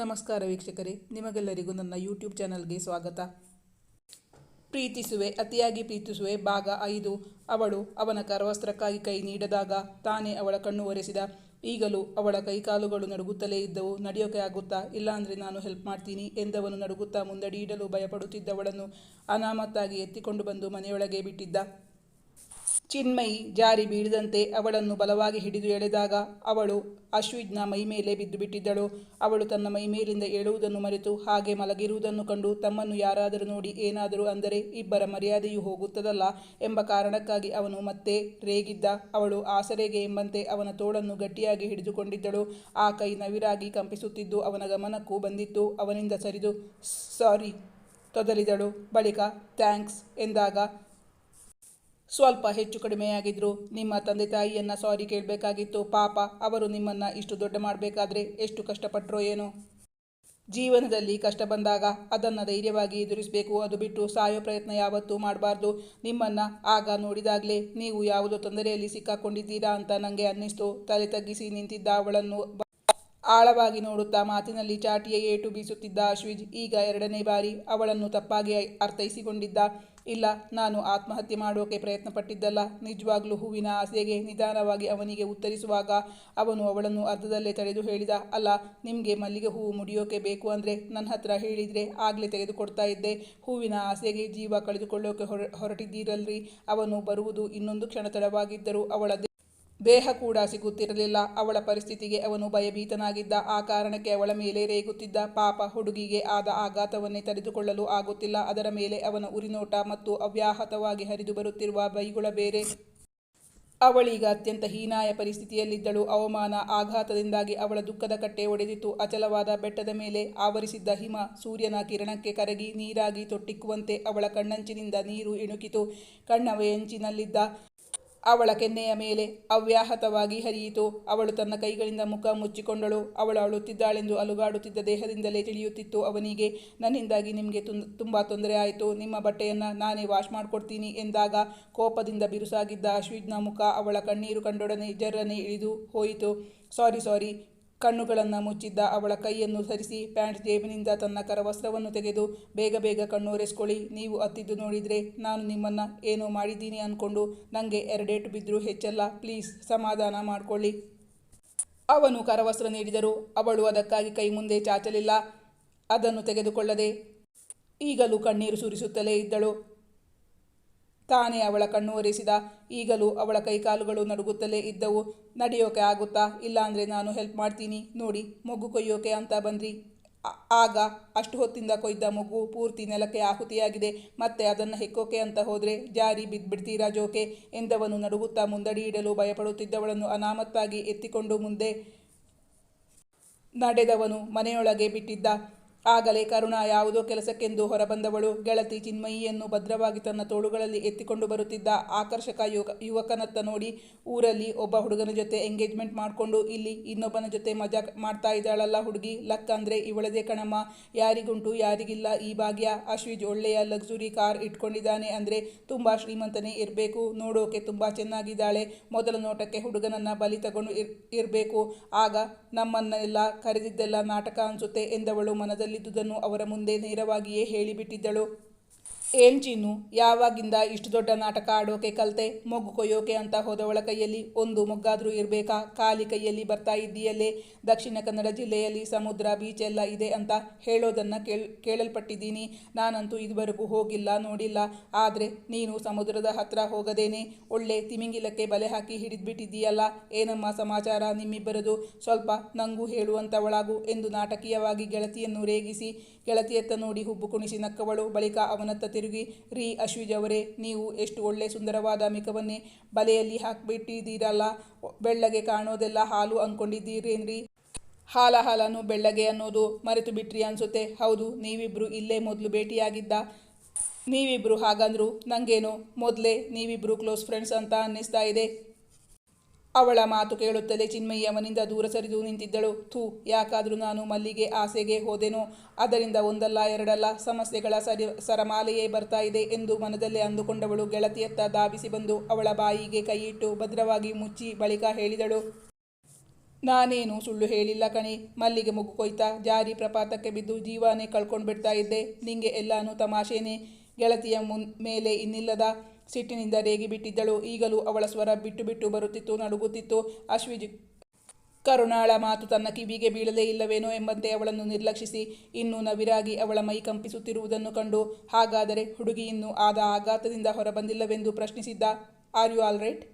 ನಮಸ್ಕಾರ ವೀಕ್ಷಕರೇ, ನಿಮಗೆಲ್ಲರಿಗೂ ನನ್ನ ಯೂಟ್ಯೂಬ್ ಚಾನಲ್ಗೆ ಸ್ವಾಗತ. ಪ್ರೀತಿಸುವೆ, ಅತಿಯಾಗಿ ಪ್ರೀತಿಸುವೆ ಭಾಗ ಐದು. ಅವಳು ಅವನ ಕರವಸ್ತ್ರಕ್ಕಾಗಿ ಕೈ ನೀಡದಾಗ ತಾನೇ ಅವಳ ಕಣ್ಣು ಒರೆಸಿದ. ಈಗಲೂ ಅವಳ ಕೈಕಾಲುಗಳು ನಡುಗುತ್ತಲೇ ಇದ್ದವು. ನಡೆಯೋಕೆ ಆಗುತ್ತಾ? ಇಲ್ಲಾಂದರೆ ನಾನು ಹೆಲ್ಪ್ ಮಾಡ್ತೀನಿ ಎಂದವನು ನಡುಗುತ್ತಾ ಮುಂದಡಿ ಇಡಲು ಭಯಪಡುತ್ತಿದ್ದವಳನ್ನು ಅನಾಮತ್ತಾಗಿ ಎತ್ತಿಕೊಂಡು ಬಂದು ಮನೆಯೊಳಗೆ ಬಿಟ್ಟಿದ್ದ. ಚಿನ್ಮಯಿ ಜಾರಿ ಬೀಳದಂತೆ ಅವಳನ್ನು ಬಲವಾಗಿ ಹಿಡಿದು ಎಳೆದಾಗ ಅವಳು ಅಶ್ವಿಜ್ನ ಮೈಮೇಲೆ ಬಿದ್ದು ಬಿಟ್ಟಿದ್ದಳು. ಅವಳು ತನ್ನ ಮೈ ಮೇಲಿಂದ ಏಳುವುದನ್ನು ಮರೆತು ಹಾಗೆ ಮಲಗಿರುವುದನ್ನು ಕಂಡು ತಮ್ಮನ್ನು ಯಾರಾದರೂ ನೋಡಿ ಏನಾದರೂ ಅಂದರೆ ಇಬ್ಬರ ಮರ್ಯಾದೆಯೂ ಹೋಗುತ್ತದಲ್ಲ ಎಂಬ ಕಾರಣಕ್ಕಾಗಿ ಅವನು ಮತ್ತೆ ರೇಗಿದ್ದ. ಅವಳು ಆಸರೆಗೆ ಎಂಬಂತೆ ಅವನ ತೋಳನ್ನು ಗಟ್ಟಿಯಾಗಿ ಹಿಡಿದುಕೊಂಡಿದ್ದಳು. ಆ ಕೈ ನವಿರಾಗಿ ಕಂಪಿಸುತ್ತಿದ್ದು ಅವನ ಗಮನಕ್ಕೂ ಬಂದಿತ್ತು. ಅವನಿಂದ ಸರಿದು, ಸಾರಿ ತೊದಲಿದಳು ಬಳಿಕ, ಥ್ಯಾಂಕ್ಸ್, ಎಂದಾಗ ಸ್ವಲ್ಪ ಹೆಚ್ಚು ಕಡಿಮೆಯಾಗಿದ್ರು. ನಿಮ್ಮ ತಂದೆ ತಾಯಿಯನ್ನ ಸಾರಿ ಕೇಳಬೇಕಾಗಿತ್ತು. ಪಾಪ, ಅವರು ನಿಮ್ಮನ್ನ ಇಷ್ಟು ದೊಡ್ಡ ಮಾಡಬೇಕಾದ್ರೆ ಎಷ್ಟು ಕಷ್ಟಪಟ್ಟರೋ ಏನೋ. ಜೀವನದಲ್ಲಿ ಕಷ್ಟ ಬಂದಾಗ ಅದನ್ನು ಧೈರ್ಯವಾಗಿ ಎದುರಿಸಬೇಕು. ಅದು ಬಿಟ್ಟು ಸಾಯೋ ಪ್ರಯತ್ನ ಯಾವತ್ತೂ ಮಾಡಬಾರ್ದು. ನಿಮ್ಮನ್ನು ಆಗ ನೋಡಿದಾಗಲೇ ನೀವು ಯಾವುದೋ ತೊಂದರೆಯಲ್ಲಿ ಸಿಕ್ಕಾಕೊಂಡಿದ್ದೀರಾ ಅಂತ ನನಗೆ ಅನ್ನಿಸ್ತು. ತಲೆ ತಗ್ಗಿಸಿ ನಿಂತಿದ್ದ ಅವಳನ್ನು ಆಳವಾಗಿ ನೋಡುತ್ತಾ ಮಾತಿನಲ್ಲಿ ಚಾಟಿಯ ಏಟು ಬೀಸುತ್ತಿದ್ದ ಅಶ್ವಿಜ್ ಈಗ ಎರಡನೇ ಬಾರಿ ಅವಳನ್ನು ತಪ್ಪಾಗಿ ಅರ್ಥೈಸಿಕೊಂಡಿದ್ದ. ಇಲ್ಲ, ನಾನು ಆತ್ಮಹತ್ಯೆ ಮಾಡೋಕೆ ಪ್ರಯತ್ನ ಪಟ್ಟಿದ್ದಲ್ಲ ನಿಜವಾಗ್ಲೂ ಹೂವಿನ ಆಸೆಗೆ ನಿಧಾನವಾಗಿ ಅವನಿಗೆ ಉತ್ತರಿಸುವಾಗ ಅವನು ಅವಳನ್ನು ಅರ್ಧದಲ್ಲೇ ತಡೆದು ಹೇಳಿದ, ಅಲ್ಲ, ನಿಮಗೆ ಮಲ್ಲಿಗೆ ಹೂವು ಮುಡಿಯೋಕೆ ಬೇಕು ಅಂದರೆ ನನ್ನ ಹತ್ರ ಹೇಳಿದರೆ ಆಗಲೇ ತೆಗೆದುಕೊಡ್ತಾ ಇದ್ದೆ. ಹೂವಿನ ಆಸೆಗೆ ಜೀವ ಕಳೆದುಕೊಳ್ಳೋಕೆ ಹೊರ, ಹೊರಟಿದ್ದೀರಲ್ರಿ. ಅವನು ಬರುವುದು ಇನ್ನೊಂದು ಕ್ಷಣ ತಡವಾಗಿದ್ದರೂ ಅವಳ ದೇಹ ಕೂಡ ಸಿಗುತ್ತಿರಲಿಲ್ಲ. ಅವಳ ಪರಿಸ್ಥಿತಿಗೆ ಅವನು ಭಯಭೀತನಾಗಿದ್ದ. ಆ ಕಾರಣಕ್ಕೆ ಅವಳ ಮೇಲೆ ರೇಗುತ್ತಿದ್ದ ಪಾಪ ಹುಡುಗಿಗೆ ಆದ ಆಘಾತವನ್ನೇ ತಡೆದುಕೊಳ್ಳಲು ಆಗುತ್ತಿಲ್ಲ. ಅದರ ಮೇಲೆ ಅವನ ಉರಿನೋಟ ಮತ್ತು ಅವ್ಯಾಹತವಾಗಿ ಹರಿದು ಬರುತ್ತಿರುವ ಬೈಗುಳ ಬೇರೆ. ಅವಳೀಗ ಅತ್ಯಂತ ಹೀನಾಯ ಪರಿಸ್ಥಿತಿಯಲ್ಲಿದ್ದಳು. ಅವಮಾನ, ಆಘಾತದಿಂದಾಗಿ ಅವಳ ದುಃಖದ ಕಟ್ಟೆ ಒಡೆದಿತ್ತು ಅಚಲವಾದ ಬೆಟ್ಟದ ಮೇಲೆ ಆವರಿಸಿದ್ದ ಹಿಮ ಸೂರ್ಯನ ಕಿರಣಕ್ಕೆ ಕರಗಿ ನೀರಾಗಿ ತೊಟ್ಟಿಕ್ಕುವಂತೆ ಅವಳ ಕಣ್ಣಂಚಿನಿಂದ ನೀರು ಇಣುಕಿತು. ಕಣ್ಣವೆಯಂಚಿನಲ್ಲಿದ್ದ ಅವಳ ಕೆನ್ನೆಯ ಮೇಲೆ ಅವ್ಯಾಹತವಾಗಿ ಹರಿಯಿತು. ಅವಳು ತನ್ನ ಕೈಗಳಿಂದ ಮುಖ ಮುಚ್ಚಿಕೊಂಡಳು. ಅವಳು ಅಳುತ್ತಿದ್ದಾಳೆಂದು ಅಲುಗಾಡುತ್ತಿದ್ದ ದೇಹದಿಂದಲೇ ತಿಳಿಯುತ್ತಿತ್ತು ಅವನಿಗೆ. ನನ್ನಿಂದಾಗಿ ನಿಮಗೆ ತುಂಬ ತೊಂದರೆ ಆಯಿತು. ನಿಮ್ಮ ಬಟ್ಟೆಯನ್ನು ನಾನೇ ವಾಶ್ ಮಾಡಿಕೊಡ್ತೀನಿ ಎಂದಾಗ ಕೋಪದಿಂದ ಬಿರುಸಾಗಿದ್ದ ಅಶ್ವಿಜ್ನ ಮುಖ ಅವಳ ಕಣ್ಣೀರು ಕಂಡೊಡನೆ ಜರ್ರನೆ ಇಳಿದು ಹೋಯಿತು. ಸಾರಿ ಸಾರಿ ಕಣ್ಣುಗಳನ್ನು ಮುಚ್ಚಿದ್ದ ಅವಳ ಕೈಯನ್ನು ಸರಿಸಿ ಪ್ಯಾಂಟ್ ಜೇಬಿನಿಂದ ತನ್ನ ಕರವಸ್ತ್ರವನ್ನು ತೆಗೆದು ಬೇಗ ಬೇಗ ಕಣ್ಣು ಒರೆಸ್ಕೊಳ್ಳಿ ನೀವು ಅತ್ತಿದ್ದು ನೋಡಿದರೆ ನಾನು ನಿಮ್ಮನ್ನು ಏನೋ ಮಾಡಿದ್ದೀನಿ ಅಂದ್ಕೊಂಡು ನನಗೆ ಎರಡೇಟು ಬಿದ್ದರೂ ಹೆಚ್ಚಲ್ಲ. ಪ್ಲೀಸ್ ಸಮಾಧಾನ ಮಾಡಿಕೊಳ್ಳಿ. ಅವನು ಕರವಸ್ತ್ರ ನೀಡಿದರು ಅವಳು ಅದಕ್ಕಾಗಿ ಕೈ ಮುಂದೆ ಚಾಚಲಿಲ್ಲ. ಅದನ್ನು ತೆಗೆದುಕೊಳ್ಳದೆ ಈಗಲೂ ಕಣ್ಣೀರು ಸುರಿಸುತ್ತಲೇ ಇದ್ದಳು. ತಾನೇ ಅವಳ ಕಣ್ಣು ಒರೆಸಿದ ಈಗಲೂ ಅವಳ ಕೈಕಾಲುಗಳು ನಡುಗುತ್ತಲೇ ಇದ್ದವು. ನಡೆಯೋಕೆ ಆಗುತ್ತಾ? ಇಲ್ಲಾಂದರೆ ನಾನು ಹೆಲ್ಪ್ ಮಾಡ್ತೀನಿ. ನೋಡಿ, ಮಗು ಕೊಯ್ಯೋಕೆ ಅಂತ ಬಂದ್ರಿ. ಆಗ ಅಷ್ಟು ಹೊತ್ತಿಂದ ಕೊಯ್ದ ಮಗು ಪೂರ್ತಿ ನೆಲಕ್ಕೆ ಆಹುತಿಯಾಗಿದೆ. ಮತ್ತೆ ಅದನ್ನು ಹೆಕ್ಕೋಕೆ ಅಂತ ಹೋದರೆ ಜಾರಿ ಬಿದ್ದುಬಿಡ್ತೀರಾ ಜೋಕೆ? ಎಂದವನು ನಡುಗುತ್ತಾ ಮುಂದಡಿ ಇಡಲು ಭಯಪಡುತ್ತಿದ್ದವಳನ್ನು ಅನಾಮತ್ತಾಗಿ ಎತ್ತಿಕೊಂಡು ಮುಂದೆ ನಡೆದವನು ಮನೆಯೊಳಗೆ ಬಿಟ್ಟಿದ್ದ. ಆಗಲೇ ಕರುಣ ಯಾವುದೋ ಕೆಲಸಕ್ಕೆಂದು ಹೊರಬಂದವಳು. ಗೆಳತಿ ಚಿನ್ಮಯಿಯನ್ನು ಭದ್ರವಾಗಿ ತನ್ನ ತೋಳುಗಳಲ್ಲಿ ಎತ್ತಿಕೊಂಡು ಬರುತ್ತಿದ್ದ ಆಕರ್ಷಕ ಯುವಕ, ಯುವಕನತ್ತ ನೋಡಿ ಊರಲ್ಲಿ ಒಬ್ಬ ಹುಡುಗನ ಜೊತೆ ಎಂಗೇಜ್ಮೆಂಟ್ ಮಾಡಿಕೊಂಡು, ಇಲ್ಲಿ ಇನ್ನೊಬ್ಬನ ಜೊತೆ ಮಜಾ ಮಾಡ್ತಾ ಇದ್ದಾಳಲ್ಲ ಹುಡುಗಿ. ಲಕ್ ಅಂದರೆ ಇವಳದೇ ಕಣಮ್ಮ. ಯಾರಿಗುಂಟು, ಯಾರಿಗಿಲ್ಲ ಈ ಭಾಗ್ಯ. ಅಶ್ವಿಜ್ ಒಳ್ಳೆಯ ಲಕ್ಸುರಿ ಕಾರ್ ಇಟ್ಕೊಂಡಿದ್ದಾನೆ ಅಂದರೆ ತುಂಬ ಶ್ರೀಮಂತನೇ ಇರಬೇಕು. ನೋಡೋಕೆ ತುಂಬ ಚೆನ್ನಾಗಿದ್ದಾಳೆ. ಮೊದಲ ನೋಟಕ್ಕೆ ಹುಡುಗನನ್ನು ಬಲಿ ತಗೊಂಡು ಇರ್, ಇರಬೇಕು. ಆಗ ನಮ್ಮನ್ನೆಲ್ಲ ಕರೆದಿದ್ದೆಲ್ಲ ನಾಟಕ ಅನಿಸುತ್ತೆ ಎಂದವಳು ಮನದಲ್ಲಿ ಇದ್ದುದನ್ನು ಅವರ ಮುಂದೆ ನೇರವಾಗಿಯೇ ಹೇಳಿಬಿಟ್ಟಿದ್ದಳು. ಏನ್ ಚೀನು? ಯಾವಾಗಿಂದ ಇಷ್ಟು ದೊಡ್ಡ ನಾಟಕ ಆಡೋಕೆ ಕಲ್ತೆ? ಮೊಗ್ಗು ಕೊಯ್ಯೋಕೆ ಅಂತ ಹೋದವಳ ಕೈಯಲ್ಲಿ ಒಂದು ಮೊಗ್ಗಾದರೂ ಇರಬೇಕಾ? ಖಾಲಿ ಕೈಯಲ್ಲಿ ಬರ್ತಾ ಇದ್ದೀಯಲ್ಲೇ? ದಕ್ಷಿಣ ಕನ್ನಡ ಜಿಲ್ಲೆಯಲ್ಲಿ ಸಮುದ್ರ ಬೀಚ್ ಎಲ್ಲ ಇದೆ ಅಂತ ಹೇಳೋದನ್ನು ಕೇಳ್, ಕೇಳಲ್ಪಟ್ಟಿದ್ದೀನಿ. ನಾನಂತೂ ಇದುವರೆಗೂ ಹೋಗಿಲ್ಲ, ನೋಡಿಲ್ಲ. ಆದರೆ ನೀನು ಸಮುದ್ರದ ಹತ್ರ ಹೋಗದೇನೆ? ಒಳ್ಳೆ ತಿಮಿಂಗಿಲಕ್ಕೆ ಬಲೆ ಹಾಕಿ ಹಿಡಿದ್ಬಿಟ್ಟಿದ್ದೀಯಲ್ಲ? ಏನಮ್ಮ ಸಮಾಚಾರ ನಿಮ್ಮಿಬ್ಬರದು? ಸ್ವಲ್ಪ ನಂಗೂ ಹೇಳುವಂಥವಳಾಗು ಎಂದು ನಾಟಕೀಯವಾಗಿ ಗೆಳತಿಯನ್ನು ರೇಗಿಸಿ ಗೆಳತಿಯತ್ತ ನೋಡಿ ಹುಬ್ಬು ಕುಣಿಸಿ ನಕ್ಕವಳು. ಬಳಿಕ ಅವನತ್ತ ತಿರುಗಿ, ರೀ ಅಶ್ವಿಜ್ ಅವರೇ, ನೀವು ಎಷ್ಟು ಒಳ್ಳೆ ಸುಂದರವಾದ ಮಿಕವನ್ನೇ ಬಲೆಯಲ್ಲಿ ಹಾಕಿಬಿಟ್ಟಿದ್ದೀರಲ್ಲ, ಬೆಳ್ಳಗೆ ಕಾಣೋದೆಲ್ಲ ಹಾಲು ಅಂದ್ಕೊಂಡಿದ್ದೀರೇನ್ರಿ? ಹಾಲ ಹಾಲನ್ನು ಬೆಳ್ಳಗೆ ಅನ್ನೋದು ಮರೆತು ಬಿಟ್ರಿ ಅನ್ಸುತ್ತೆ. ಹೌದು, ನೀವಿಬ್ರು ಇಲ್ಲೇ ಮೊದಲು ಭೇಟಿಯಾಗಿದ್ದ. ನೀವಿಬ್ಬರು ಹಾಗಂದ್ರು ನನಗೇನು ಮೊದಲೇ ನೀವಿಬ್ಬರು ಕ್ಲೋಸ್ ಫ್ರೆಂಡ್ಸ್ ಅಂತ ಅನ್ನಿಸ್ತಾ ಇದೆ. ಅವಳ ಮಾತು ಕೇಳುತ್ತಲೇ ಚಿನ್ಮಯಿ ಅವನಿಂದ ದೂರ ಸರಿದು ನಿಂತಿದ್ದಳು. ಥೂ, ಯಾಕಾದರೂ ನಾನು ಮಲ್ಲಿಗೆ ಆಸೆಗೆ ಹೋದೆನೋ? ಅದರಿಂದ ಒಂದಲ್ಲ ಎರಡಲ್ಲ ಸಮಸ್ಯೆಗಳ ಸರಿ, ಸರಮಾಲೆಯೇ ಬರ್ತಾ ಇದೆ ಎಂದು ಮನದಲ್ಲೇ ಅಂದುಕೊಂಡವಳು ಗೆಳತಿಯತ್ತ ಧಾವಿಸಿ ಬಂದು ಅವಳ ಬಾಯಿಗೆ ಕೈಯಿಟ್ಟು ಭದ್ರವಾಗಿ ಮುಚ್ಚಿ ಬಳಿಕ ಹೇಳಿದಳು. ನಾನೇನು ಸುಳ್ಳು ಹೇಳಿಲ್ಲ ಕಣಿ. ಮಲ್ಲಿಗೆ ಮುಗು ಕೊಯ್ತಾ ಜಾರಿ ಪ್ರಪಾತಕ್ಕೆ ಬಿದ್ದು ಜೀವಾನೇ ಕಳ್ಕೊಂಡು ಬಿಡ್ತಾ ಇದ್ದೆ. ನಿಂಗೆ ಎಲ್ಲಾನು ತಮಾಷೆನೇ? ಗೆಳತಿಯ ಮುನ್, ಮೇಲೆ ಇನ್ನಿಲ್ಲದ? ಸಿಟ್ಟಿನಿಂದ ರೇಗಿ ಬಿಟ್ಟಿದ್ದಳು. ಈಗಲೂ ಅವಳ ಸ್ವರ ಬಿಟ್ಟು ಬಿಟ್ಟು ಬರುತ್ತಿತ್ತು, ನಡುಗುತ್ತಿತ್ತು. ಅಶ್ವಿಜಿ ಕರುಣಾಳ ಮಾತು ತನ್ನ ಕಿವಿಗೆ ಬೀಳಲೇ ಇಲ್ಲವೇನೋ ಎಂಬಂತೆ ಅವಳನ್ನು ನಿರ್ಲಕ್ಷಿಸಿ ಇನ್ನೂ ನವಿರಾಗಿ ಅವಳ ಮೈ ಕಂಪಿಸುತ್ತಿರುವುದನ್ನು ಕಂಡು, ಹಾಗಾದರೆ ಹುಡುಗಿ ಇನ್ನೂ ಆದ ಆಘಾತದಿಂದ ಹೊರಬಂದಿಲ್ಲವೆಂದು ಪ್ರಶ್ನಿಸಿದ್ದ are you all right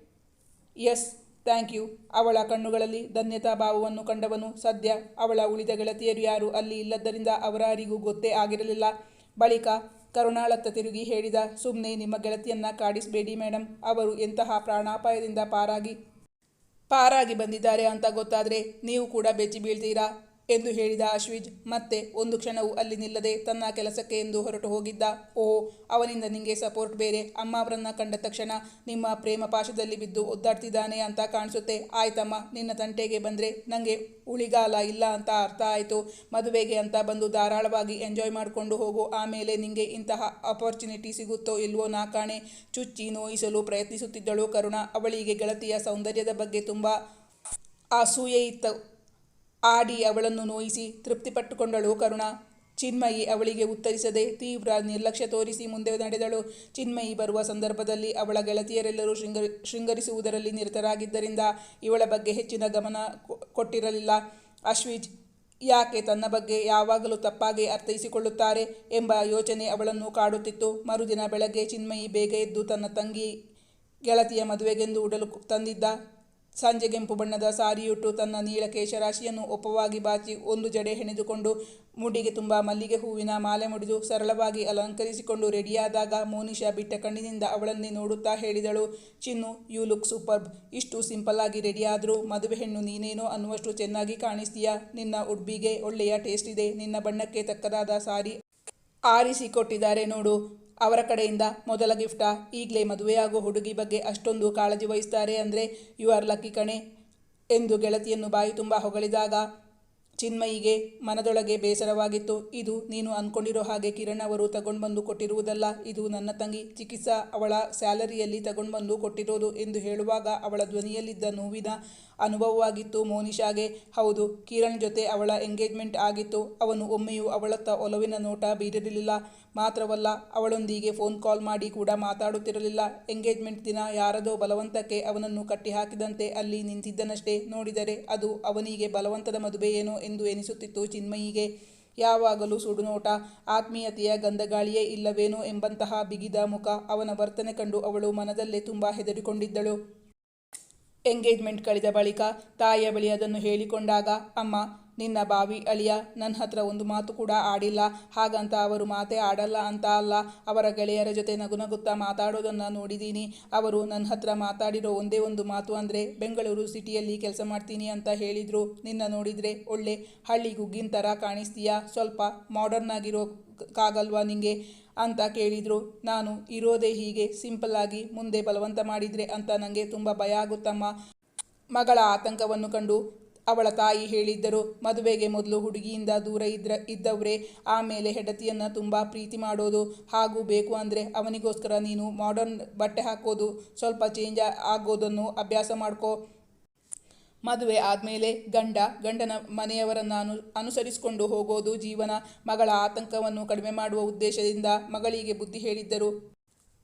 yes thank you ಅವಳ ಕಣ್ಣುಗಳಲ್ಲಿ ಧನ್ಯತಾ ಭಾವವನ್ನು ಕಂಡವನು. ಸದ್ಯ ಅವಳ ಉಳಿದ ಗೆಳತಿಯರು ಯಾರು ಅಲ್ಲಿ ಇಲ್ಲದ್ದರಿಂದ ಅವರಾರಿಗೂ ಗೊತ್ತೇ ಆಗಿರಲಿಲ್ಲ. ಬಳಿಕ ಕರುಣಾಳತ್ತ ತಿರುಗಿ ಹೇಳಿದ ಸುಮ್ಮನೆ ನಿಮ್ಮ ಗೆಳತಿಯನ್ನ ಕಾಡಿಸಬೇಡಿ ಮೇಡಮ್ ಅವರು ಎಂತಹ ಪ್ರಾಣಾಪಾಯದಿಂದ ಪಾರಾಗಿ ಪಾರಾಗಿ ಬಂದಿದ್ದಾರೆ ಅಂತ ಗೊತ್ತಾದರೆ ನೀವು ಕೂಡ ಬೆಚ್ಚಿ ಬೀಳ್ತೀರಾ? ಎಂದು ಹೇಳಿದ ಅಶ್ವಿಜ್, ಮತ್ತೆ ಒಂದು ಕ್ಷಣವೂ ಅಲ್ಲಿ ನಿಲ್ಲದೆ ತನ್ನ ಕೆಲಸಕ್ಕೆ ಎಂದು ಹೊರಟು ಹೋಗಿದ್ದ. ಓ, ಅವನಿಂದ ನಿಂಗೆ ಸಪೋರ್ಟ್ ಬೇರೆ. ಅಮ್ಮ ಅವರನ್ನ ಕಂಡ ತಕ್ಷಣ ನಿಮ್ಮ ಪ್ರೇಮ ಪಾಶದಲ್ಲಿ ಬಿದ್ದು ಒದ್ದಾಡ್ತಿದ್ದಾನೆ ಅಂತ ಕಾಣಿಸುತ್ತೆ. ಆಯ್ತಮ್ಮ, ನಿನ್ನ ತಂಟೆಗೆ ಬಂದರೆ ನನಗೆ ಉಳಿಗಾಲ ಇಲ್ಲ ಅಂತ ಅರ್ಥ ಆಯಿತು. ಮದುವೆಗೆ ಅಂತ ಬಂದು ಧಾರಾಳವಾಗಿ ಎಂಜಾಯ್ ಮಾಡಿಕೊಂಡು ಹೋಗು. ಆಮೇಲೆ ನಿಂಗೆ ಇಂತಹ ಅಪರ್ಚುನಿಟಿ ಸಿಗುತ್ತೋ ಇಲ್ವೋ ನಾ ಕಾಣೆ. ಚುಚ್ಚಿ ನೋಯಿಸಲು ಪ್ರಯತ್ನಿಸುತ್ತಿದ್ದಳು ಕರುಣ. ಅವಳಿಗೆ ಗೆಳತಿಯ ಸೌಂದರ್ಯದ ಬಗ್ಗೆ ತುಂಬ ಅಸೂಯೆ ಇತ್ತು. ಆಡಿ ಅವಳನ್ನು ನೋಯಿಸಿ ತೃಪ್ತಿಪಟ್ಟುಕೊಂಡಳು ಕರುಣ. ಚಿನ್ಮಯಿ ಅವಳಿಗೆ ಉತ್ತರಿಸದೆ ತೀವ್ರ ನಿರ್ಲಕ್ಷ್ಯ ತೋರಿಸಿ ಮುಂದೆ ನಡೆದಳು. ಚಿನ್ಮಯಿ ಬರುವ ಸಂದರ್ಭದಲ್ಲಿ ಅವಳ ಗೆಳತಿಯರೆಲ್ಲರೂ ಶೃಂಗರಿ ಶೃಂಗರಿಸುವುದರಲ್ಲಿ ನಿರತರಾಗಿದ್ದರಿಂದ ಇವಳ ಬಗ್ಗೆ ಹೆಚ್ಚಿನ ಗಮನ ಕೊಟ್ಟಿರಲಿಲ್ಲ. ಅಶ್ವಿಜ್, ಯಾಕೆ ತನ್ನ ಬಗ್ಗೆ ಯಾವಾಗಲೂ ತಪ್ಪಾಗಿ ಅರ್ಥೈಸಿಕೊಳ್ಳುತ್ತಾರೆ ಎಂಬ ಯೋಚನೆ ಅವಳನ್ನು ಕಾಡುತ್ತಿತ್ತು. ಮರುದಿನ ಬೆಳಗ್ಗೆ ಚಿನ್ಮಯಿ ಬೇಗ ಎದ್ದು ತನ್ನ ತಂಗಿ, ಗೆಳತಿಯ ಮದುವೆಗೆಂದು ಉಡಲು ತಂದಿದ್ದ ಸಂಜೆಗೆಂಪು ಬಣ್ಣದ ಸಾರಿಯುಟ್ಟು ತನ್ನ ನೀಳ ಕೇಶರಾಶಿಯನ್ನು ಒಪ್ಪವಾಗಿ ಬಾಚಿ ಒಂದು ಜಡೆ ಹೆಣೆದುಕೊಂಡು ಮುಡಿಗೆ ತುಂಬ ಮಲ್ಲಿಗೆ ಹೂವಿನ ಮಾಲೆ ಮುಡಿದು ಸರಳವಾಗಿ ಅಲಂಕರಿಸಿಕೊಂಡು ರೆಡಿಯಾದಾಗ ಮೋನಿಶಾ ಬಿಟ್ಟ ಕಣ್ಣಿನಿಂದ ಅವಳನ್ನೇ ನೋಡುತ್ತಾ ಹೇಳಿದಳು, ಚಿನ್ನು, ಯು ಲುಕ್ ಸೂಪರ್ಬ್. ಇಷ್ಟು ಸಿಂಪಲ್ ಆಗಿ ರೆಡಿಯಾದರೂ ಮದುವೆ ಹೆಣ್ಣು ನೀನೇನೋ ಅನ್ನುವಷ್ಟು ಚೆನ್ನಾಗಿ ಕಾಣಿಸ್ತೀಯಾ. ನಿನ್ನ ಉಡ್ಬಿಗೆ ಒಳ್ಳೆಯ ಟೇಸ್ಟ್ ಇದೆ. ನಿನ್ನ ಬಣ್ಣಕ್ಕೆ ತಕ್ಕದಾದ ಸಾರಿ ಆರಿಸಿ ಕೊಟ್ಟಿದ್ದಾರೆ ನೋಡು. ಅವರ ಕಡೆಯಿಂದ ಮೊದಲ ಗಿಫ್ಟಾ. ಈಗಲೇ ಮದುವೆಯಾಗೋ ಹುಡುಗಿ ಬಗ್ಗೆ ಅಷ್ಟೊಂದು ಕಾಳಜಿ ವಹಿಸ್ತಾರೆ ಅಂದರೆ, ಯು ಆರ್ ಲಕ್ಕಿ ಕಣೆ ಎಂದು ಗೆಳತಿಯನ್ನು ಬಾಯಿ ತುಂಬ ಹೊಗಳಿದಾಗ ಚಿನ್ಮಯಿಗೆ ಮನದೊಳಗೆ ಬೇಸರವಾಗಿತ್ತು. ಇದು ನೀನು ಅಂದ್ಕೊಂಡಿರೋ ಹಾಗೆ ಕಿರಣ್ ಅವರು ತಗೊಂಡ್ಬಂದು ಕೊಟ್ಟಿರುವುದಲ್ಲ, ಇದು ನನ್ನ ತಂಗಿ ಚಿಕಿತ್ಸಾ ಅವಳ ಸ್ಯಾಲರಿಯಲ್ಲಿ ತಗೊಂಡ್ಬಂದು ಕೊಟ್ಟಿರೋದು ಎಂದು ಹೇಳುವಾಗ ಅವಳ ಧ್ವನಿಯಲ್ಲಿದ್ದ ನೋವಿನ ಅನುಭವವಾಗಿತ್ತು ಮೋನಿಶಾಗೆ ಹೌದು, ಕಿರಣ್ ಜೊತೆ ಅವಳ ಎಂಗೇಜ್ಮೆಂಟ್ ಆಗಿತ್ತು. ಅವನು ಒಮ್ಮೆಯೂ ಅವಳತ್ತ ಒಲವಿನ ನೋಟ ಬೀರಿರಲಿಲ್ಲ. ಮಾತ್ರವಲ್ಲ, ಅವಳೊಂದಿಗೆ ಫೋನ್ ಕಾಲ್ ಮಾಡಿ ಕೂಡ ಮಾತಾಡುತ್ತಿರಲಿಲ್ಲ. ಎಂಗೇಜ್ಮೆಂಟ್ ದಿನ ಯಾರದೋ ಬಲವಂತಕ್ಕೆ ಅವನನ್ನು ಕಟ್ಟಿಹಾಕಿದಂತೆ ಅಲ್ಲಿ ನಿಂತಿದ್ದನಷ್ಟೇ. ನೋಡಿದರೆ ಅದು ಅವನಿಗೆ ಬಲವಂತದ ಮದುವೆಯೇನೋ ಎಂದು ಎನಿಸುತ್ತಿತ್ತು. ಚಿನ್ಮಯಿಗೆ ಯಾವಾಗಲೂ ಸುಡುನೋಟ, ಆತ್ಮೀಯತೆಯ ಗಂಧಗಾಳಿಯೇ ಇಲ್ಲವೇನೋ ಎಂಬಂತಹ ಬಿಗಿದ ಮುಖ ಅವನ ವರ್ತನೆ ಕಂಡು ಅವಳು ಮನದಲ್ಲೇ ತುಂಬ ಹೆದರಿಕೊಂಡಿದ್ದಳು. ಎಂಗೇಜ್ಮೆಂಟ್ ಕಳೆದ ಬಳಿಕ ತಾಯಿಯ ಬಳಿ ಅದನ್ನು ಹೇಳಿಕೊಂಡಾಗ, ಅಮ್ಮ ನಿನ್ನ ಬಾವಿ ಅಳಿಯ ನನ್ನ ಹತ್ರ ಒಂದು ಮಾತು ಕೂಡ ಆಡಿಲ್ಲ. ಹಾಗಂತ ಅವರು ಮಾತೇ ಆಡಲ್ಲ ಅಂತ ಅಲ್ಲ. ಅವರ ಗೆಳೆಯರ ಜೊತೆ ನಗುನಗುತ್ತಾ ಮಾತಾಡೋದನ್ನು ನೋಡಿದ್ದೀನಿ ಅವರು ನನ್ನ ಹತ್ರ ಮಾತಾಡಿರೋ ಒಂದೇ ಒಂದು ಮಾತು ಅಂದರೆ, ಬೆಂಗಳೂರು ಸಿಟಿಯಲ್ಲಿ ಕೆಲಸ ಮಾಡ್ತೀನಿ ಅಂತ ಹೇಳಿದರು. ನಿನ್ನ ನೋಡಿದರೆ ಒಳ್ಳೆ ಹಳ್ಳಿ ಗುಗ್ಗಿನ ಥರ ಕಾಣಿಸ್ತೀಯಾ? ಸ್ವಲ್ಪ ಮಾಡರ್ನ್ ಆಗಿರೋಕ್ಕಾಗಲ್ವಾ ನಿಂಗೆ? ಅಂತ ಕೇಳಿದರು. ನಾನು ಇರೋದೇ ಹೀಗೆ ಸಿಂಪಲ್ ಆಗಿ ಮುಂದೆ ಬಲವಂತ ಮಾಡಿದರೆ ಅಂತ ನನಗೆ ತುಂಬ ಭಯ ಆಗುತ್ತಮ್ಮ. ಮಗಳ ಆತಂಕವನ್ನು ಕಂಡು ಅವಳ ತಾಯಿ ಹೇಳಿದ್ದರು, ಮದುವೆಗೆ ಮೊದಲು ಹುಡುಗಿಯಿಂದ ದೂರ ಇದ್ರ, ಇದ್ದವರೇ ಆಮೇಲೆ ಹೆಂಡತಿಯನ್ನು ತುಂಬ ಪ್ರೀತಿ ಮಾಡೋದು ಹಾಗೂ ಬೇಕು ಅಂದರೆ ಅವನಿಗೋಸ್ಕರ ನೀನು ಮಾಡರ್ನ್ ಬಟ್ಟೆ ಹಾಕೋದು, ಸ್ವಲ್ಪ ಚೇಂಜ್ ಆಗೋದನ್ನು ಅಭ್ಯಾಸ ಮಾಡ್ಕೋ. ಮದುವೆ ಆದಮೇಲೆ ಗಂಡ, ಗಂಡನ ಮನೆಯವರನ್ನು ಅನು, ಅನುಸರಿಸಿಕೊಂಡು ಹೋಗೋದು ಜೀವನ ಮಗಳ ಆತಂಕವನ್ನು ಕಡಿಮೆ ಮಾಡುವ ಉದ್ದೇಶದಿಂದ ಮಗಳಿಗೆ ಬುದ್ಧಿ ಹೇಳಿದ್ದರು.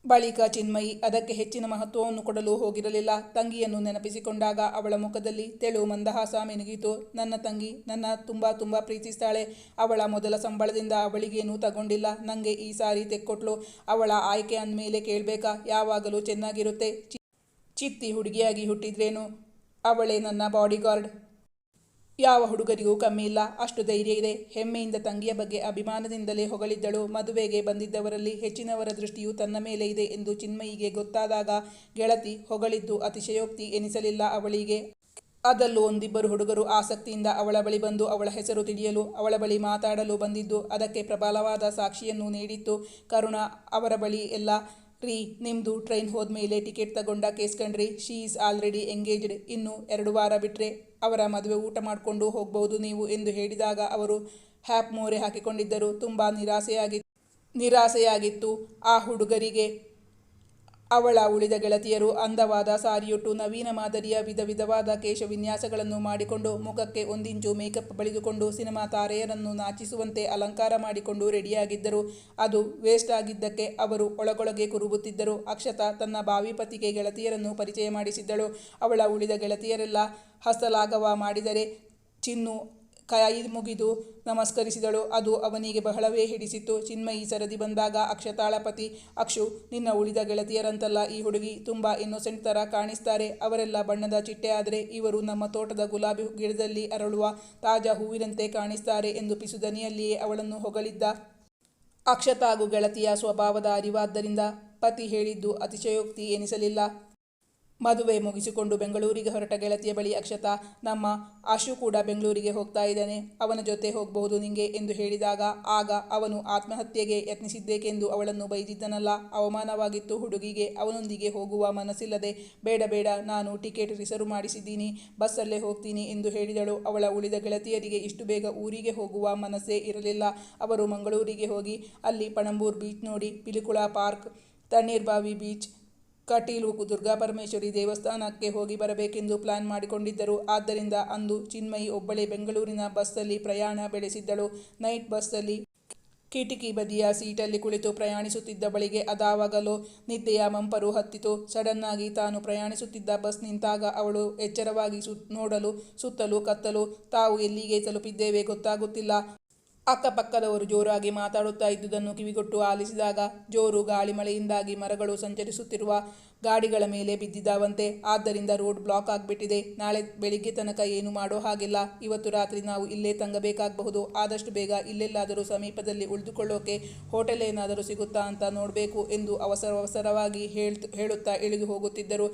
ಬಳಿಕ ಚಿನ್ಮಯಿ ಅದಕ್ಕೆ ಹೆಚ್ಚಿನ ಮಹತ್ವವನ್ನು ಕೊಡಲು ಹೋಗಿರಲಿಲ್ಲ. ತಂಗಿಯನ್ನು ನೆನಪಿಸಿಕೊಂಡಾಗ ಅವಳ ಮುಖದಲ್ಲಿ ತೆಳು ಮಂದಹಾಸ ಮಿನುಗಿತು. ನನ್ನ ತಂಗಿ, ನನ್ನ ತುಂಬ ತುಂಬ ಪ್ರೀತಿಸ್ತಾಳೆ. ಅವಳ ಮೊದಲ ಸಂಬಳದಿಂದ ಅವಳಿಗೇನೂ ತಗೊಂಡಿಲ್ಲ ನನಗೆ ಈ ಸಾರಿ ತೆಕ್ಕೊಟ್ಲು. ಅವಳ ಆಯ್ಕೆ ಅಂದಮೇಲೆ ಕೇಳಬೇಕಾ? ಯಾವಾಗಲೂ ಚೆನ್ನಾಗಿರುತ್ತೆ. ಚಿತ್ತಿ ಹುಡುಗಿಯಾಗಿ ಹುಟ್ಟಿದ್ರೇನು? ಅವಳೇ ನನ್ನ ಬಾಡಿಗಾರ್ಡ್. ಯಾವ ಹುಡುಗರಿಗೂ ಕಮ್ಮಿ ಇಲ್ಲ. ಅಷ್ಟು ಧೈರ್ಯ ಇದೆ. ಹೆಮ್ಮೆಯಿಂದ ತಂಗಿಯ ಬಗ್ಗೆ ಅಭಿಮಾನದಿಂದಲೇ ಹೊಗಳಿದ್ದಳು. ಮದುವೆಗೆ ಬಂದಿದ್ದವರಲ್ಲಿ ಹೆಚ್ಚಿನವರ ದೃಷ್ಟಿಯು ತನ್ನ ಮೇಲೆ ಇದೆ ಎಂದು ಚಿನ್ಮಯಿಗೆ ಗೊತ್ತಾದಾಗ ಗೆಳತಿ ಹೊಗಳಿದ್ದು ಅತಿಶಯೋಕ್ತಿ ಎನಿಸಲಿಲ್ಲ ಅವಳಿಗೆ. ಅದಲ್ಲೂ ಒಂದಿಬ್ಬರು ಹುಡುಗರು ಆಸಕ್ತಿಯಿಂದ ಅವಳ ಬಳಿ ಬಂದು ಅವಳ ಹೆಸರು ತಿಳಿಯಲು, ಅವಳ ಬಳಿ ಮಾತಾಡಲು ಬಂದಿದ್ದು, ಅದಕ್ಕೆ ಪ್ರಬಲವಾದ ಸಾಕ್ಷಿಯನ್ನು ನೀಡಿತ್ತು. ಕರುಣ ಅವರ ಬಳಿ ಎಲ್ಲ, ರೀ ನಿಮ್ಮದು ಟ್ರೈನ್ ಹೋದ್ಮೇಲೆ ಟಿಕೆಟ್ ತಗೊಂಡ ಕೇಸ್ಕಂಡ್ರಿ ಶೀ ಈಸ್ ಆಲ್ರೆಡಿ ಎಂಗೇಜ್ಡ್. ಇನ್ನು ಎರಡು ವಾರ ಬಿಟ್ಟರೆ ಅವರ ಮದುವೆ ಊಟ ಮಾಡಿಕೊಂಡು ಹೋಗಬಹುದು ನೀವು ಎಂದು ಹೇಳಿದಾಗ ಅವರು ಹ್ಯಾಪ್ ಮೋರೆ ಹಾಕಿಕೊಂಡಿದ್ದರು. ತುಂಬ ನಿರಾಸೆಯಾಗಿ, ನಿರಾಸೆಯಾಗಿತ್ತು ಆ ಹುಡುಗರಿಗೆ. ಅವಳ ಉಳಿದ ಗೆಳತಿಯರು ಅಂದವಾದ ಸಾರಿಯುಟ್ಟು ನವೀನ ಮಾದರಿಯ ವಿಧ ವಿಧವಾದ ಕೇಶ ವಿನ್ಯಾಸಗಳನ್ನು ಮಾಡಿಕೊಂಡು ಮುಖಕ್ಕೆ ಒಂದಿಂಚು ಮೇಕಪ್ ಬಳಿದುಕೊಂಡು ಸಿನಿಮಾ ತಾರೆಯರನ್ನು ನಾಚಿಸುವಂತೆ ಅಲಂಕಾರ ಮಾಡಿಕೊಂಡು ರೆಡಿಯಾಗಿದ್ದರು. ಅದು ವೇಸ್ಟ್ ಆಗಿದ್ದಕ್ಕೆ ಅವರು ಒಳಗೊಳಗೆ ಕುರುಬುತ್ತಿದ್ದರು. ಅಕ್ಷತಾ ತನ್ನ ಬಾವಿ ಪತಿಗೆ ಗೆಳತಿಯರನ್ನು ಪರಿಚಯ ಮಾಡಿಸಿದ್ದಳು. ಅವಳ ಉಳಿದ ಗೆಳತಿಯರೆಲ್ಲ ಹಸ್ತಲಾಘವ ಮಾಡಿದರೆ ಚಿನ್ನು ಕೈ ಮುಗಿದು ನಮಸ್ಕರಿಸಿದಳು. ಅದು ಅವನಿಗೆ ಬಹಳವೇ ಹಿಡಿಸಿತ್ತು. ಚಿನ್ಮಯಿ ಸರದಿ ಬಂದಾಗ ಅಕ್ಷತಾಳಪತಿ, ಅಕ್ಷು, ನಿನ್ನ ಉಳಿದ ಗೆಳತಿಯರಂತಲ್ಲ ಈ ಹುಡುಗಿ. ತುಂಬ ಇನ್ನೊಸೆಂಟ್ ಥರ ಕಾಣಿಸ್ತಾರೆ. ಅವರೆಲ್ಲ ಬಣ್ಣದ ಚಿಟ್ಟೆ ಆದರೆ ಇವರು ನಮ್ಮ ತೋಟದ ಗುಲಾಬಿ ಗಿಡದಲ್ಲಿ ಅರಳುವ ತಾಜಾ ಹೂವಿನಂತೆ ಕಾಣಿಸ್ತಾರೆ ಎಂದು ಪಿಸುದನಿಯಲ್ಲಿಯೇ ಅವಳನ್ನು ಹೊಗಳಿದ್ದ ಅಕ್ಷತಾಗೂ ಗೆಳತಿಯ ಸ್ವಭಾವದ ಅರಿವಾದ್ದರಿಂದ ಪತಿ ಹೇಳಿದ್ದು ಅತಿಶಯೋಕ್ತಿ ಎನಿಸಲಿಲ್ಲ. ಮದುವೆ ಮುಗಿಸಿಕೊಂಡು ಬೆಂಗಳೂರಿಗೆ ಹೊರಟ ಗೆಳತಿಯ ಬಳಿ ಅಕ್ಷತಾ, ನಮ್ಮ ಆಶು ಕೂಡ ಬೆಂಗಳೂರಿಗೆ ಹೋಗ್ತಾ ಇದ್ದಾನೆ. ಅವನ ಜೊತೆ ಹೋಗಬಹುದು ನಿಂಗೆ ಎಂದು ಹೇಳಿದಾಗ ಆಗ ಅವನು ಆತ್ಮಹತ್ಯೆಗೆ ಯತ್ನಿಸಿದ್ದೇಕೆಂದು ಅವಳನ್ನು ಬೈದಿದ್ದನಲ್ಲ. ಅವಮಾನವಾಗಿತ್ತು ಹುಡುಗಿಗೆ, ಅವನೊಂದಿಗೆ ಹೋಗುವ ಮನಸ್ಸಿಲ್ಲದೆ, ಬೇಡ ಬೇಡ, ನಾನು ಟಿಕೆಟ್ ರಿಸರ್ವ್ ಮಾಡಿಸಿದ್ದೀನಿ, ಬಸ್ಸಲ್ಲೇ ಹೋಗ್ತೀನಿ ಎಂದು ಹೇಳಿದಳು. ಅವಳ ಉಳಿದ ಗೆಳತಿಯರಿಗೆ ಇಷ್ಟು ಬೇಗ ಊರಿಗೆ ಹೋಗುವ ಮನಸ್ಸೇ ಇರಲಿಲ್ಲ. ಅವರು ಮಂಗಳೂರಿಗೆ ಹೋಗಿ ಅಲ್ಲಿ ಪಣಂಬೂರ್ ಬೀಚ್ ನೋಡಿ, ಪಿಲಿಕುಳ ಪಾರ್ಕ್, ತಣ್ಣೀರ್ಬಾವಿ ಬೀಚ್ ಕಟೀಲು ದುರ್ಗಾಪರಮೇಶ್ವರಿ ದೇವಸ್ಥಾನಕ್ಕೆ ಹೋಗಿ ಬರಬೇಕೆಂದು ಪ್ಲಾನ್ ಮಾಡಿಕೊಂಡಿದ್ದರು. ಆದ್ದರಿಂದ ಅಂದು ಚಿನ್ಮಯಿ ಒಬ್ಬಳೇ ಬೆಂಗಳೂರಿನ ಬಸ್ಸಲ್ಲಿ ಪ್ರಯಾಣ ಬೆಳೆಸಿದ್ದಳು. ನೈಟ್ ಬಸ್ಸಲ್ಲಿ ಕಿಟಕಿ ಬದಿಯ ಸೀಟಲ್ಲಿ ಕುಳಿತು ಪ್ರಯಾಣಿಸುತ್ತಿದ್ದ ಬಳಿಗೆ ಅದಾವಾಗಲೋ ನಿದ್ದೆಯ ಮಂಪರು ಹತ್ತಿತು. ಸಡನ್ನಾಗಿ ತಾನು ಪ್ರಯಾಣಿಸುತ್ತಿದ್ದ ಬಸ್ ನಿಂತಾಗ ಅವಳು ಎಚ್ಚರವಾಗಿ ಸು, ನೋಡಲು, ಸುತ್ತಲೂ ಕತ್ತಲು. ತಾವು ಎಲ್ಲಿಗೆ ತಲುಪಿದ್ದೇವೆ ಗೊತ್ತಾಗುತ್ತಿಲ್ಲ. ಅಕ್ಕಪಕ್ಕದವರು ಜೋರಾಗಿ ಮಾತಾಡುತ್ತಾ ಇದ್ದುದನ್ನು ಕಿವಿಗೊಟ್ಟು ಆಲಿಸಿದಾಗ ಜೋರು ಗಾಳಿ ಮಳೆಯಿಂದಾಗಿ ಮರಗಳು ಸಂಚರಿಸುತ್ತಿರುವ ಗಾಡಿಗಳ ಮೇಲೆ ಬಿದ್ದಿದ್ದಾವಂತೆ. ಆದ್ದರಿಂದ ರೋಡ್ ಬ್ಲಾಕ್ ಆಗಿಬಿಟ್ಟಿದೆ. ನಾಳೆ ಬೆಳಿಗ್ಗೆ ತನಕ ಏನು ಮಾಡೋ ಹಾಗಿಲ್ಲ. ಇವತ್ತು ರಾತ್ರಿ ನಾವು ಇಲ್ಲೇ ತಂಗಬೇಕಾಗಬಹುದು. ಆದಷ್ಟು ಬೇಗ ಇಲ್ಲೆಲ್ಲಾದರೂ ಸಮೀಪದಲ್ಲಿ ಉಳಿದುಕೊಳ್ಳೋಕೆ ಹೋಟೆಲ್ ಏನಾದರೂ ಸಿಗುತ್ತಾ ಅಂತ ನೋಡಬೇಕು ಎಂದು ಅವಸರ ಅವಸರವಾಗಿ ಹೇಳ್ ಹೇಳುತ್ತಾ ಇಳಿದು ಹೋಗುತ್ತಿದ್ದರು.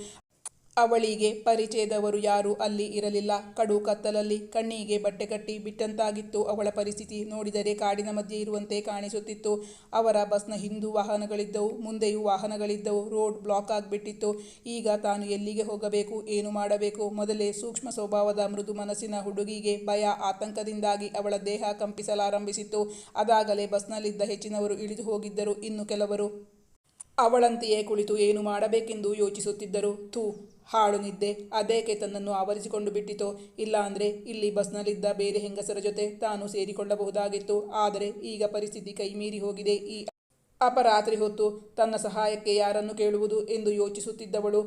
ಅವಳಿಗೆ ಪರಿಚಯದವರು ಯಾರೂ ಅಲ್ಲಿ ಇರಲಿಲ್ಲ. ಕಡು ಕತ್ತಲಲ್ಲಿ ಕಣ್ಣಿಗೆ ಬಟ್ಟೆ ಕಟ್ಟಿ ಬಿಟ್ಟಂತಾಗಿತ್ತು. ಅವಳ ಪರಿಸ್ಥಿತಿ ನೋಡಿದರೆ ಕಾಡಿನ ಮಧ್ಯೆ ಇರುವಂತೆ ಕಾಣಿಸುತ್ತಿತ್ತು. ಅವರ ಬಸ್ನ ಹಿಂದೂ ವಾಹನಗಳಿದ್ದವು, ಮುಂದೆಯೂ ವಾಹನಗಳಿದ್ದವು. ರೋಡ್ ಬ್ಲಾಕ್ ಆಗಿಬಿಟ್ಟಿತ್ತು. ಈಗ ತಾನು ಎಲ್ಲಿಗೆ ಹೋಗಬೇಕು, ಏನು ಮಾಡಬೇಕು? ಮೊದಲೇ ಸೂಕ್ಷ್ಮ ಸ್ವಭಾವದ ಮೃದು ಮನಸ್ಸಿನ ಹುಡುಗಿಗೆ ಭಯ, ಆತಂಕದಿಂದಾಗಿ ಅವಳ ದೇಹ ಕಂಪಿಸಲಾರಂಭಿಸಿತ್ತು. ಅದಾಗಲೇ ಬಸ್ನಲ್ಲಿದ್ದ ಹೆಚ್ಚಿನವರು ಇಳಿದು ಹೋಗಿದ್ದರು. ಇನ್ನು ಕೆಲವರು ಅವಳಂತೆಯೇ ಕುಳಿತು ಏನು ಮಾಡಬೇಕೆಂದು ಯೋಚಿಸುತ್ತಿದ್ದರು. ಥೂ ಹಾಳು ನಿದ್ದೆ, ಅದೇಕೆ ತನ್ನನ್ನು ಆವರಿಸಿಕೊಂಡು ಬಿಟ್ಟಿತೋ? ಇಲ್ಲ ಅಂದರೆ ಇಲ್ಲಿ ಬಸ್ನಲ್ಲಿದ್ದ ಬೇರೆ ಹೆಂಗಸರ ಜೊತೆ ತಾನು ಸೇರಿಕೊಳ್ಳಬಹುದಾಗಿತ್ತು. ಆದರೆ ಈಗ ಪರಿಸ್ಥಿತಿ ಕೈಮೀರಿ ಹೋಗಿದೆ. ಈ ಅಪರಾತ್ರಿ ಹೊತ್ತು ತನ್ನ ಸಹಾಯಕ್ಕೆ ಯಾರನ್ನು ಕೇಳುವುದು ಎಂದು ಯೋಚಿಸುತ್ತಿದ್ದವಳು.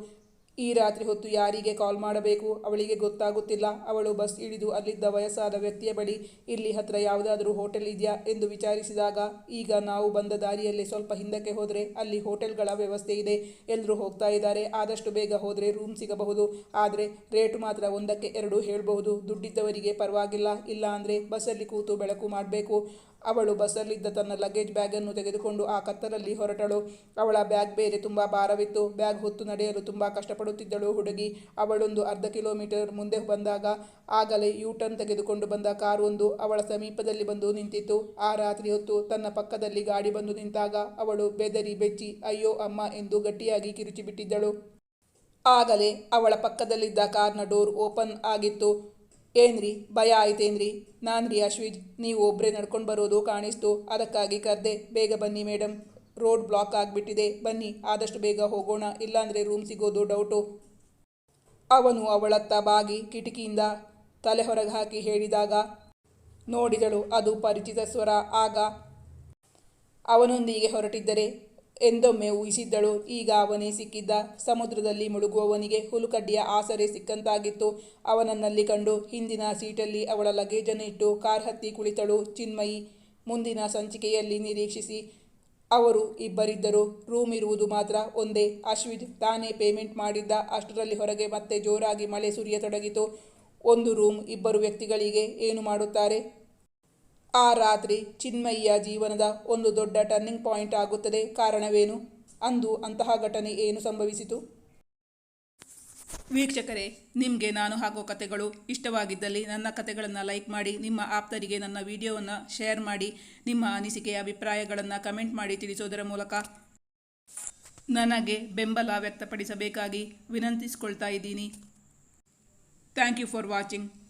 ಈ ರಾತ್ರಿ ಹೊತ್ತು ಯಾರಿಗೆ ಕಾಲ್ ಮಾಡಬೇಕು? ಅವಳಿಗೆ ಗೊತ್ತಾಗುತ್ತಿಲ್ಲ. ಅವಳು ಬಸ್ ಇಳಿದು ಅಲ್ಲಿದ್ದ ವಯಸ್ಸಾದ ವ್ಯಕ್ತಿಯ ಬಳಿ, ಇಲ್ಲಿ ಹತ್ರ ಯಾವುದಾದರೂ ಹೋಟೆಲ್ ಇದೆಯಾ? ಎಂದು ವಿಚಾರಿಸಿದಾಗ, ಈಗ ನಾವು ಬಂದ ದಾರಿಯಲ್ಲಿ ಸ್ವಲ್ಪ ಹಿಂದಕ್ಕೆ ಹೋದರೆ ಅಲ್ಲಿ ಹೋಟೆಲ್ಗಳ ವ್ಯವಸ್ಥೆ ಇದೆ ಎಲ್ಲರೂ ಹೋಗ್ತಾ ಇದ್ದಾರೆ. ಆದಷ್ಟು ಬೇಗ ಹೋದರೆ ರೂಮ್ ಸಿಗಬಹುದು. ಆದರೆ ರೇಟ್ ಮಾತ್ರ ಒಂದಕ್ಕೆ ಎರಡು ಹೇಳಬಹುದು. ದುಡ್ಡಿದ್ದವರಿಗೆ ಪರವಾಗಿಲ್ಲ. ಇಲ್ಲ ಅಂದರೆ ಬಸ್ಸಲ್ಲಿ ಕೂತು ಬೆಳಕು ಮಾಡಬೇಕು. ಅವಳು ಬಸ್ಸಲ್ಲಿದ್ದ ತನ್ನ ಲಗೇಜ್ ಬ್ಯಾಗನ್ನು ತೆಗೆದುಕೊಂಡು ಆ ಕತ್ತಲಲ್ಲಿ ಹೊರಟಳು. ಅವಳ ಬ್ಯಾಗ್ ಬೇರೆ ತುಂಬ ಭಾರವಿತ್ತು. ಬ್ಯಾಗ್ ಹೊತ್ತು ನಡೆಯಲು ತುಂಬ ಕಷ್ಟಪಡುತ್ತಿದ್ದಳು ಹುಡುಗಿ. ಅವಳೊಂದು ಅರ್ಧ ಕಿಲೋಮೀಟರ್ ಮುಂದೆ ಬಂದಾಗ ಆಗಲೇ ಯೂ ಟರ್ನ್ ತೆಗೆದುಕೊಂಡು ಬಂದ ಕಾರೊಂದು ಅವಳ ಸಮೀಪದಲ್ಲಿ ಬಂದು ನಿಂತಿತ್ತು. ಆ ರಾತ್ರಿ ಹೊತ್ತು ತನ್ನ ಪಕ್ಕದಲ್ಲಿ ಗಾಡಿ ಬಂದು ನಿಂತಾಗ ಅವಳು ಬೆದರಿ ಬೆಚ್ಚಿ, ಅಯ್ಯೋ ಅಮ್ಮ ಎಂದು ಗಟ್ಟಿಯಾಗಿ ಕಿರುಚಿಬಿಟ್ಟಿದ್ದಳು. ಆಗಲೇ ಅವಳ ಪಕ್ಕದಲ್ಲಿದ್ದ ಕಾರ್ನ ಡೋರ್ ಓಪನ್ ಆಗಿತ್ತು. ಏನ್ರಿ? ಭಯ ಆಯ್ತೇನ್ರಿ? ನಾನು ರೀ ಅಶ್ವಿಜ್, ನೀವು ಒಬ್ಬರೇ ನಡ್ಕೊಂಡು ಬರೋದು ಕಾಣಿಸ್ತು. ಅದಕ್ಕಾಗಿ ಕರೆದೆ, ಬೇಗ ಬನ್ನಿ ಮೇಡಮ್ ರೋಡ್ ಬ್ಲಾಕ್ ಆಗಿಬಿಟ್ಟಿದೆ. ಬನ್ನಿ, ಆದಷ್ಟು ಬೇಗ ಹೋಗೋಣ. ಇಲ್ಲಾಂದರೆ ರೂಮ್ ಸಿಗೋದು ಡೌಟು. ಅವನು ಅವಳತ್ತ ಬಾಗಿ ಕಿಟಕಿಯಿಂದ ತಲೆ ಹೊರಗೆ ಹಾಕಿ ಹೇಳಿದಾಗ, ನೋಡಿದಳು, ಅದು ಪರಿಚಿತ ಸ್ವರ. ಆಗ ಅವನೊಂದಿಗೆ ಹೊರಟಿದ್ದರೆ ಎಂದೊಮ್ಮೆ ಊಹಿಸಿದ್ದಳು. ಈಗ ಅವನೇ ಸಿಕ್ಕಿದ್ದ ಸಮುದ್ರದಲ್ಲಿ ಮುಳುಗುವವನಿಗೆ ಹುಲುಕಡ್ಡಿಯ ಆಸರೆ ಸಿಕ್ಕಂತಾಗಿತ್ತು. ಅವನನ್ನಲ್ಲಿ ಕಂಡು ಹಿಂದಿನ ಸೀಟಲ್ಲಿ ಅವಳ ಲಗೇಜನ್ನು ಇಟ್ಟು ಕಾರ್ ಹತ್ತಿ ಕುಳಿತಳು. ಚಿನ್ಮಯಿ ಮುಂದಿನ ಸಂಚಿಕೆಯಲ್ಲಿ ನಿರೀಕ್ಷಿಸಿ. ಅವರು ಇಬ್ಬರಿದ್ದರು ರೂಮ್ ಇರುವುದು ಮಾತ್ರ ಒಂದೇ. ಅಶ್ವಿನ್ ತಾನೇ ಪೇಮೆಂಟ್ ಮಾಡಿದ್ದ ಅಷ್ಟರಲ್ಲಿ ಹೊರಗೆ ಮತ್ತೆ ಜೋರಾಗಿ ಮಳೆ ಸುರಿಯತೊಡಗಿತು. ಒಂದು ರೂಮ್ ಇಬ್ಬರು ವ್ಯಕ್ತಿಗಳಿಗೆ ಏನು ಮಾಡುತ್ತಾರೆ? ಆ ರಾತ್ರಿ ಚಿನ್ಮಯ್ಯ ಜೀವನದ ಒಂದು ದೊಡ್ಡ ಟರ್ನಿಂಗ್ ಪಾಯಿಂಟ್ ಆಗುತ್ತದೆ. ಕಾರಣವೇನು? ಅಂದು ಅಂತಹ ಘಟನೆ ಏನು ಸಂಭವಿಸಿತು? ವೀಕ್ಷಕರೇ, ನಿಮಗೆ ನಾನು ಹಾಕೋ ಕತೆಗಳು ಇಷ್ಟವಾಗಿದ್ದಲ್ಲಿ ನನ್ನ ಕತೆಗಳನ್ನು ಲೈಕ್ ಮಾಡಿ, ನಿಮ್ಮ ಆಪ್ತರಿಗೆ ನನ್ನ ವಿಡಿಯೋವನ್ನು ಶೇರ್ ಮಾಡಿ, ನಿಮ್ಮ ಅನಿಸಿಕೆ, ಅಭಿಪ್ರಾಯಗಳನ್ನು ಕಮೆಂಟ್ ಮಾಡಿ ತಿಳಿಸೋದರ ಮೂಲಕ ನನಗೆ ಬೆಂಬಲ ವ್ಯಕ್ತಪಡಿಸಬೇಕಾಗಿ ವಿನಂತಿಸಿಕೊಳ್ತಾ ಇದ್ದೀನಿ. Thank you for watching